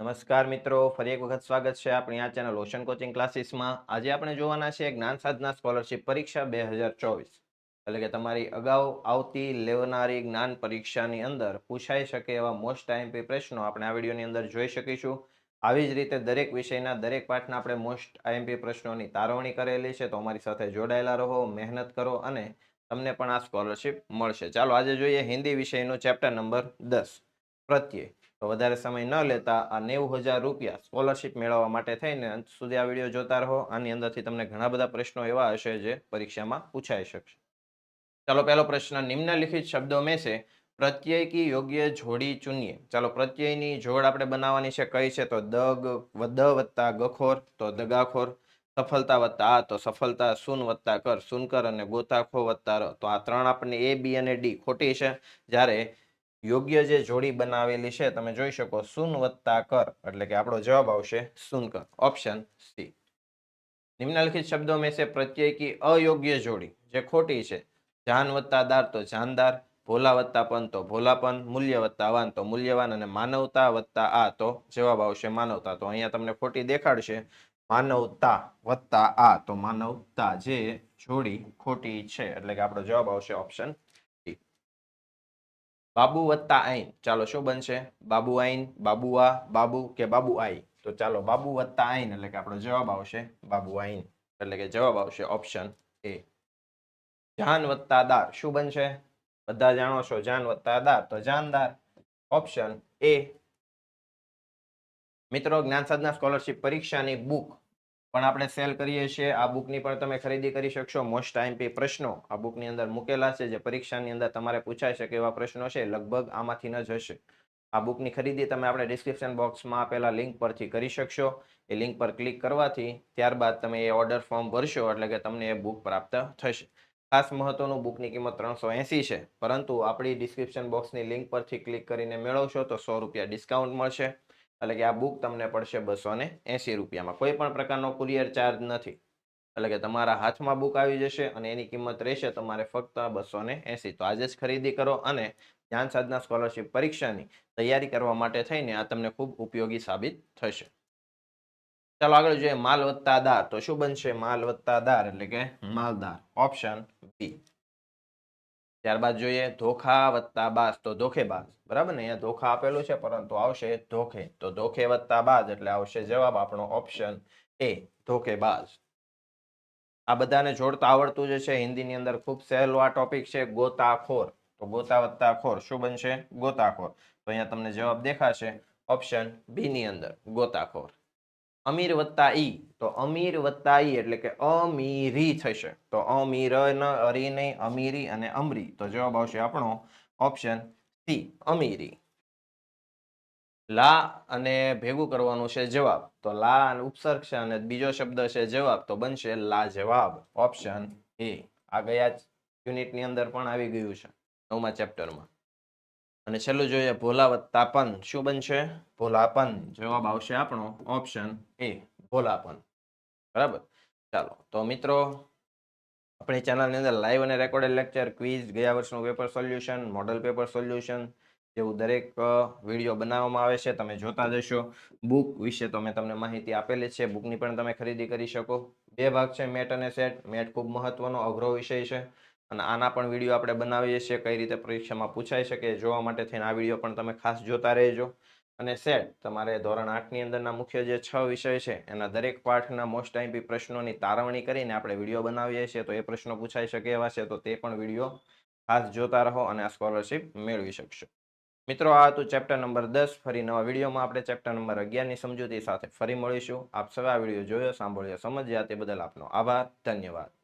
નમસ્કાર મિત્રો, ફરી એક વખત સ્વાગત છે આપણી આ ચેનલ ઓશન કોચિંગ ક્લાસીસમાં આજે આપણે જોવાના છે જ્ઞાન સાધના સ્કોલરશિપ પરીક્ષા બે હજાર ચોવીસ. એટલે કે તમારી અગાઉ આવતી લેવનારી જ્ઞાન પરીક્ષાની અંદર પૂછાઈ શકે એવા મોસ્ટ આઈએમપી પ્રશ્નો આપણે આ વિડીયોની અંદર જોઈ શકીશું. આવી જ રીતે દરેક વિષયના દરેક પાઠના આપણે મોસ્ટ આઈએમપી પ્રશ્નોની તારવણી કરેલી છે, તો અમારી સાથે જોડાયેલા રહો, મહેનત કરો અને તમને પણ આ સ્કોલરશિપ મળશે. ચાલો આજે જોઈએ હિન્દી વિષયનું ચેપ્ટર નંબર દસ. પ્રત્યય તો વધારે સમય ન લેતા આ નેવું હજાર રૂપિયા સ્કોલરશિપ મેળવવા માટે થઈને અંત સુધી આ વીડિયો જોતા રહો. આની અંદરથી તમને ઘણા બધા પ્રશ્નો એવા હશે જે પરીક્ષામાં પૂછાઈ શકશે. ચાલો પહેલો પ્રશ્ન, નિમ્નલિખિત શબ્દો મેં છે, પ્રત્યય કી યોગ્ય જોડી ચૂનીએ? ચાલો, પ્રત્યયની જોડ આપણે બનાવવાની છે, કઈ છે? તો દગ દ વત્તા ગખોર, તો દગાખોર, સફળતા વત્તા આ, તો સફળતા સુન વત્તા કર સુનકર અને ગોતાખો વત્તા ર. તો આ ત્રણ આપણને એ બી અને ડી ખોટી છે. જ્યારે યોગ્ય જે જોડી બનાવેલી છે, તમે જોઈ શકો, સુન વત્તા કર, એટલે કે આપણો જવાબ આવશે સુનકર ઓપ્શન સી નિમ્નલિખિત શબ્દો મેં સે પ્રત્યય અયોગ્ય જોડી, જે ખોટી છે. જાન વત્તા દાર તો જાનદાર, ભોલા વત્તા પન તો ભોલાપન મૂલ્ય વત્તા વાન તો મૂલ્યવાન, અને માનવતા વત્તા આ તો જવાબ આવશે માનવતા. તો અહીંયા તમને ખોટી દેખાડશે, માનવતા વત્તા આ તો માનવતા જે જોડી ખોટી છે, એટલે કે આપણો જવાબ આવશે ઓપ્શન બાબુ વત્તા આઈન. ચાલો શું બનશે? બાબુ આઈન બાબુઆ બાબુ કે બાબુ આઈ? તો ચાલો બાબુ વત્તા આઈન એટલે કે આપણો જવાબ આવશે બાબુ આઈન. એટલે કે જવાબ આવશે ઓપ્શન એ. જાન વત્તા દાર. શું બનશે? બધા જાણો છો જાન વત્તા દાર. તો જાનદાર ઓપ્શન એ. મિત્રો જ્ઞાન સાધના સ્કોલરશિપ પરીક્ષાની બુક પણ આપણે સેલ કરીએ છીએ. આ બુકની પણ તમે ખરીદી કરી શકશો. મોસ્ટ આઈએમપી પ્રશ્નો આ બુકની અંદર મૂકેલા છે. જે પરીક્ષાની અંદર તમારે પૂછાઈ શકે એવા પ્રશ્નો છે લગભગ આમાંથી ન જ હશે. આ બુકની ખરીદી તમે આપણે ડિસ્ક્રિપ્શન બોક્સમાં આપેલા લિંક પરથી કરી શકશો. એ લિંક પર ક્લિક કરવાથી ત્યારબાદ તમે એ ઓર્ડર ફોર્મ ભરશો એટલે કે તમને એ બુક પ્રાપ્ત થશે. ખાસ મહત્વનું બુકની કિંમત ત્રણસો એંસી છે. પરંતુ આપણી ડિસ્ક્રિપ્શન બોક્સની લિંક પરથી ક્લિક કરીને મેળવશો તો સો રૂપિયા ડિસ્કાઉન્ટ મળશે. એટલે કે આ બુક તમને પડશે બસો ને એંસી રૂપિયામાં. કોઈ પણ પ્રકારનો કુરિયર ચાર્જ નથી. એટલે કે તમારા હાથમાં બુક આવી જશે અને એની કિંમત રહેશે તમારે ફક્ત બસો ને એંસી. તો આજે જ ખરીદી કરો અને જ્ઞાન સાધના સ્કોલરશિપ પરીક્ષાની તૈયારી કરવા માટે થઈને આ તમને ખૂબ ઉપયોગી સાબિત થશે. ચાલો આગળ જોઈએ માલ વત્તા દાર તો શું બનશે? માલ વત્તા દાર એટલે કે માલદાર. ઓપ્શન બી ત્યારબાદ જોઈએ ધોખા વત્તા બાસ, તો ધોખેબાજ બરાબર ને? અહીંયા ધોખા આપેલું છે, પરંતુ આવશે ધોખે. તો ધોખે વત્તા બાજ એટલે આવશે જવાબ આપણો ઓપ્શન એ ધોકેબાજ આ બધાને જોડતા આવડતું જ છે. હિન્દીની અંદર ખૂબ સહેલો આ ટોપિક છે, ગોતાખોર. તો ગોતા વત્તા ખોર શું બનશે? ગોતાખોર. તો અહીંયા તમને જવાબ દેખાશે ઓપ્શન બી ની અંદર, ગોતાખોર. અમીર વત્તા ઈ. તો અમીર વત્તા ઈ એટલે કે અમીરી થશે. તો અમીર અરી નહીં, અમીરી અને અમરી. તો જવાબ આવશે આપણો ઓપ્શન સી, અમીરી. લા અને ભેગું કરવાનું છે જવાબ. તો લા અને ઉપસર્ગ છે અને બીજો શબ્દ છે જવાબ. તો બનશે લા જવાબ. Option A. આ ગયા યુનિટની અંદર પણ આવી ગયું છે. નવમા ચેપ્ટરમાં અને છેલ્લું જોઈએ ભોલા વત્તા શું બનશે? ભોલાપન જવાબ આવશે આપણો. ઓપ્શન એ ભોલાપન બરાબર? ચાલો, તો મિત્રો, આપણી ચેનલની અંદર લાઈવ અને રેકોર્ડેડ લેક્ચર ક્વિઝ ગયા વર્ષનું paper solution model paper solution જેવું દરેક વીડિયો બનાવવામાં આવે છે, તમે જોતા જશો. બુક વિશે તો મેં તમને માહિતી આપેલી છે. બુકની પણ તમે ખરીદી કરી શકો. બે ભાગ છે, મેટ અને સેટ. મેટ ખૂબ મહત્વનો, અઘરો વિષય છે. અને આના પણ વીડિયો આપણે બનાવીએ છીએ, કઈ રીતે પરીક્ષામાં પૂછાઈ શકે જોવા માટે થઈને આ વીડિયો પણ તમે ખાસ જોતા રહેજો. અને સેટ, તમારે ધોરણ આઠની અંદરના મુખ્ય જે છ વિષય છે, એના દરેક પાઠના મોસ્ટ આઈમ્પી પ્રશ્નોની તારવણી કરીને આપણે વીડિયો બનાવીએ છીએ, તો એ પ્રશ્નો પૂછાઈ શકે એવા છે, તો તે પણ વીડિયો ખાસ જોતા રહો અને આ સ્કોલરશિપ મેળવી શકશો. મિત્રો, આ હતું ચેપ્ટર નંબર દસ, ફરી નવા વિડીયોમાં આપણે ચેપ્ટર નંબર અગિયારની સમજૂતી સાથે ફરી મળીશું. આપ સૌ આ વીડિયો જોયો, સાંભળ્યો, સમજ્યા, તે બદલ આપનો આભાર, ધન્યવાદ.